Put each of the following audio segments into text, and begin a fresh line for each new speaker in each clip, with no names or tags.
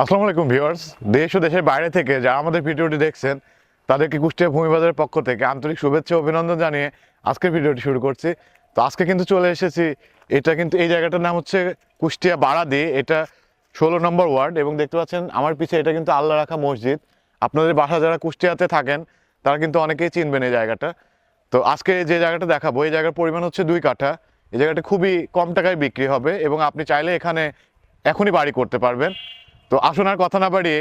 আসসালামু আলাইকুম ভিউয়ার্স। দেশ ও দেশের বাইরে থেকে যারা আমাদের ভিডিওটি দেখছেন, তাদেরকে কুষ্টিয়া ভূমিবাজারের পক্ষ থেকে আন্তরিক শুভেচ্ছা অভিনন্দন জানিয়ে আজকের ভিডিওটি শুরু করছি। তো আজকে কিন্তু চলে এসেছি, এটা কিন্তু এই জায়গাটার নাম হচ্ছে কুষ্টিয়া বারাদি, এটা ষোলো নম্বর ওয়ার্ড এবং দেখতে পাচ্ছেন আমার পিছিয়ে এটা কিন্তু আল্লাহ রাখা মসজিদ। আপনাদের বাসা যারা কুষ্টিয়াতে থাকেন, তারা কিন্তু অনেকেই চিনবেন এই জায়গাটা। তো আজকে যে জায়গাটা দেখাবো, এই জায়গার পরিমাণ হচ্ছে দুই কাঠা। এই জায়গাটা খুবই কম টাকায় বিক্রি হবে এবং আপনি চাইলে এখানে এখনই বাড়ি করতে পারবেন। তো আসুন আর কথা না বাড়িয়ে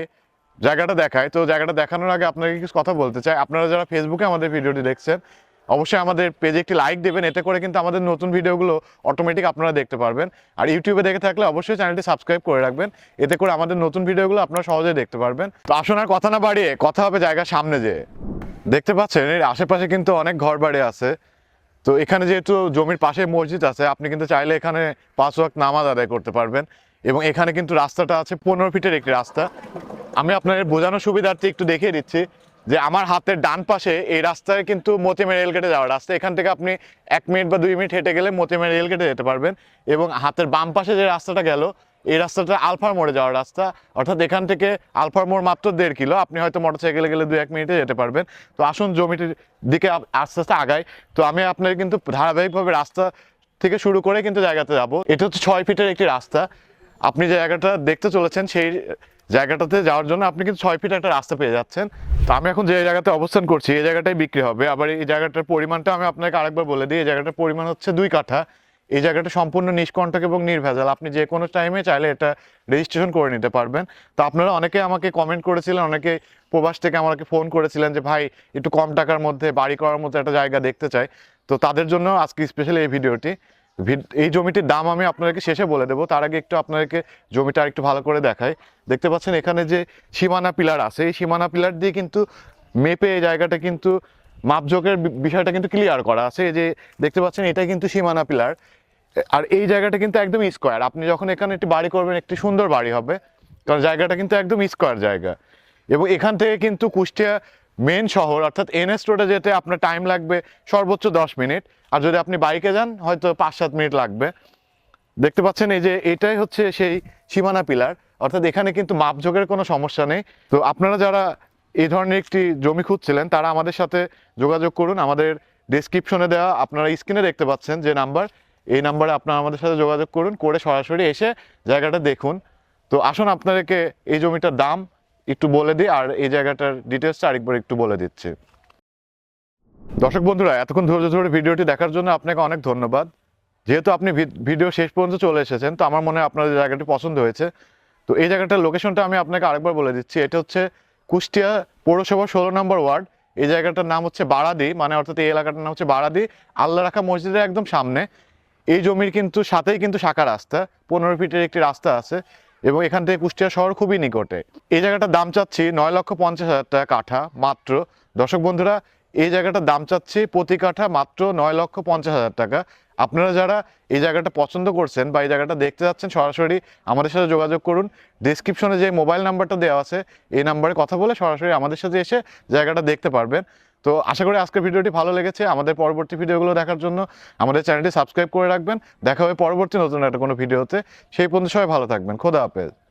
জায়গাটা দেখায় তো জায়গাটা দেখানোর আগে আপনাকে কিছু কথা বলতে চাই। আপনারা যারা ফেসবুকে আমাদের ভিডিওটি দেখছেন, অবশ্যই আমাদের পেজে একটি লাইক দেবেন। এতে করে কিন্তু আমাদের নতুন ভিডিওগুলো অটোমেটিক আপনারা দেখতে পারবেন। আর ইউটিউবে দেখে থাকলে অবশ্যই চ্যানেলটি সাবস্ক্রাইব করে রাখবেন। এতে করে আমাদের নতুন ভিডিওগুলো আপনারা সহজেই দেখতে পারবেন। তো আসুন আর কথা না বাড়িয়ে কথা হবে জায়গার সামনে যেয়ে। দেখতে পাচ্ছেন, এর আশেপাশে কিন্তু অনেক ঘর বাড়ি আছে। তো এখানে যেহেতু জমির পাশে মসজিদ আছে, আপনি কিন্তু চাইলে এখানে পাঁচ ওয়াক্ত নামাজ আদায় করতে পারবেন। এবং এখানে কিন্তু রাস্তাটা আছে পনেরো ফিটের একটি রাস্তা। আমি আপনাদের বোঝানোর সুবিধার্থে একটু দেখিয়ে দিচ্ছি যে আমার হাতের ডান পাশে এই রাস্তায় কিন্তু মতিমের রেলগেটে যাওয়ার রাস্তা এখান থেকে আপনি এক মিনিট বা দুই মিনিট হেঁটে গেলে মতিমের রেলগেটে যেতে পারবেন এবং হাতের বাম পাশে যে রাস্তাটা গেল, এই রাস্তাটা আলফার মোড়ে যাওয়ার রাস্তা। অর্থাৎ এখান থেকে আলফার মোড় মাত্র দেড় কিলো, আপনি হয়তো মোটরসাইকেলে গেলে দু এক মিনিটে যেতে পারবেন। তো আসুন জমিটির দিকে আস্তে আস্তে আগাই। তো আমি আপনার কিন্তু ধারাবাহিকভাবে রাস্তা থেকে শুরু করে কিন্তু জায়গাতে যাব। এটা হচ্ছে ছয় ফিটের একটি রাস্তা। আপনি যে জায়গাটা দেখতে চলেছেন, সেই জায়গাটাতে যাওয়ার জন্য আপনি কিন্তু ছয় ফিট একটা রাস্তা পেয়ে যাচ্ছেন। তো আমি এখন যে জায়গাতে অবস্থান করছি, এই জায়গাটাই বিক্রি হবে। আবার এই জায়গাটার পরিমাণটা আমি আপনাকে আরেকবার বলে দিই, এই জায়গাটার পরিমাণ হচ্ছে দুই কাঠা। এই জায়গাটা সম্পূর্ণ নিষ্কণ্টক এবং নির্ভেজাল। আপনি যে কোনো টাইমে চাইলে এটা রেজিস্ট্রেশন করে নিতে পারবেন। তো আপনারা অনেকে আমাকে কমেন্ট করেছিলেন, অনেকে প্রবাস থেকে আমাকে ফোন করেছিলেন যে, ভাই, একটু কম টাকার মধ্যে, বাড়ি করার মতো একটা জায়গা দেখতে চাই। তো তাদের জন্য আজকে স্পেশালি এই ভিডিওটি ভিড- এই জমিটির দাম আমি আপনাদেরকে শেষে বলে দেবো। তার আগে একটু আপনাদেরকে জমিটা একটু ভালো করে দেখাই। দেখতে পাচ্ছেন এখানে যে সীমানা পিলার আছে, এই সীমানা পিলার দিয়ে কিন্তু মেপে এই জায়গাটা কিন্তু মাপজোকের বিষয়টা কিন্তু ক্লিয়ার করা আছে। যে দেখতে পাচ্ছেন, এটা কিন্তু সীমানা পিলার। আর এই জায়গাটা কিন্তু একদম স্কোয়ার আপনি যখন এখানে একটি বাড়ি করবেন, একটি সুন্দর বাড়ি হবে। কারণ জায়গাটা কিন্তু একদম স্কোয়ার জায়গা। এবং এখান থেকে কিন্তু কুষ্টিয়া মেন শহর, অর্থাৎ এনএস রোডে যেতে আপনার টাইম লাগবে সর্বোচ্চ দশ মিনিট। আর যদি আপনি বাইকে যান, হয়তো পাঁচ সাত মিনিট লাগবে। দেখতে পাচ্ছেন এই যে এটাই হচ্ছে সেই সীমানা পিলার অর্থাৎ এখানে কিন্তু মাপঝোগের কোনো সমস্যা নেই। তো আপনারা যারা এই ধরনের একটি জমি খুঁজছিলেন, তারা আমাদের সাথে যোগাযোগ করুন। আমাদের ডেসক্রিপশনে দেওয়া আপনারা স্ক্রিনে দেখতে পাচ্ছেন যে নাম্বার এই নাম্বারে আপনারা আমাদের সাথে যোগাযোগ করুন। করে সরাসরি এসে জায়গাটা দেখুন। তো আসুন আপনাদেরকে এই জমিটার দাম একটু বলে দিই, আর এই জায়গাটার ডিটেলসটা আরেকবার একটু বলে দিচ্ছি। দর্শক বন্ধুরা, এতক্ষণ ধৈর্য ধরে ভিডিওটি দেখার জন্য আপনাকে অনেক ধন্যবাদ। যেহেতু আপনি ভিডিও শেষ পর্যন্ত চলে এসেছেন, তো আমার মনে হয় আপনার জায়গাটি পছন্দ হয়েছে। তো এই জায়গাটার লোকেশনটা আমি আপনাকে আরেকবার বলে দিচ্ছি। এটা হচ্ছে কুষ্টিয়া পৌরসভা ষোলো নম্বর ওয়ার্ড। এই জায়গাটার নাম হচ্ছে বারাদি মানে অর্থাৎ এই এলাকাটার নাম হচ্ছে বারাদি। আল্লাহ রাখা মসজিদের একদম সামনে। এই জমির কিন্তু সাথেই কিন্তু শাখা রাস্তা। পনেরো ফিটের একটি রাস্তা আছে। এবং এখান থেকে কুষ্টিয়া শহর খুবই নিকটে। এই জায়গাটার দাম চাচ্ছি নয় লক্ষ পঞ্চাশ হাজার টাকা কাঠা, মাত্র। দর্শক বন্ধুরা এই জায়গাটার দাম চাচ্ছি প্রতি কাঠা মাত্র নয় লক্ষ পঞ্চাশ হাজার টাকা। আপনারা যারা এই জায়গাটা পছন্দ করছেন বা এই জায়গাটা দেখতে যাচ্ছেন, সরাসরি আমাদের সাথে যোগাযোগ করুন। ডিসক্রিপশনে যে মোবাইল নাম্বারটা দেওয়া আছে, এই নাম্বারে কথা বলে সরাসরি আমাদের সাথে এসে জায়গাটা দেখতে পারবেন। তো আশা করি আজকের ভিডিওটি ভালো লেগেছে। আমাদের পরবর্তী ভিডিওগুলো দেখার জন্য আমাদের চ্যানেলটি সাবস্ক্রাইব করে রাখবেন। দেখা হবে পরবর্তী নতুন একটা কোনো ভিডিওতে। সেই পর্যন্ত সবাই ভালো থাকবেন। খোদা হাফেজ।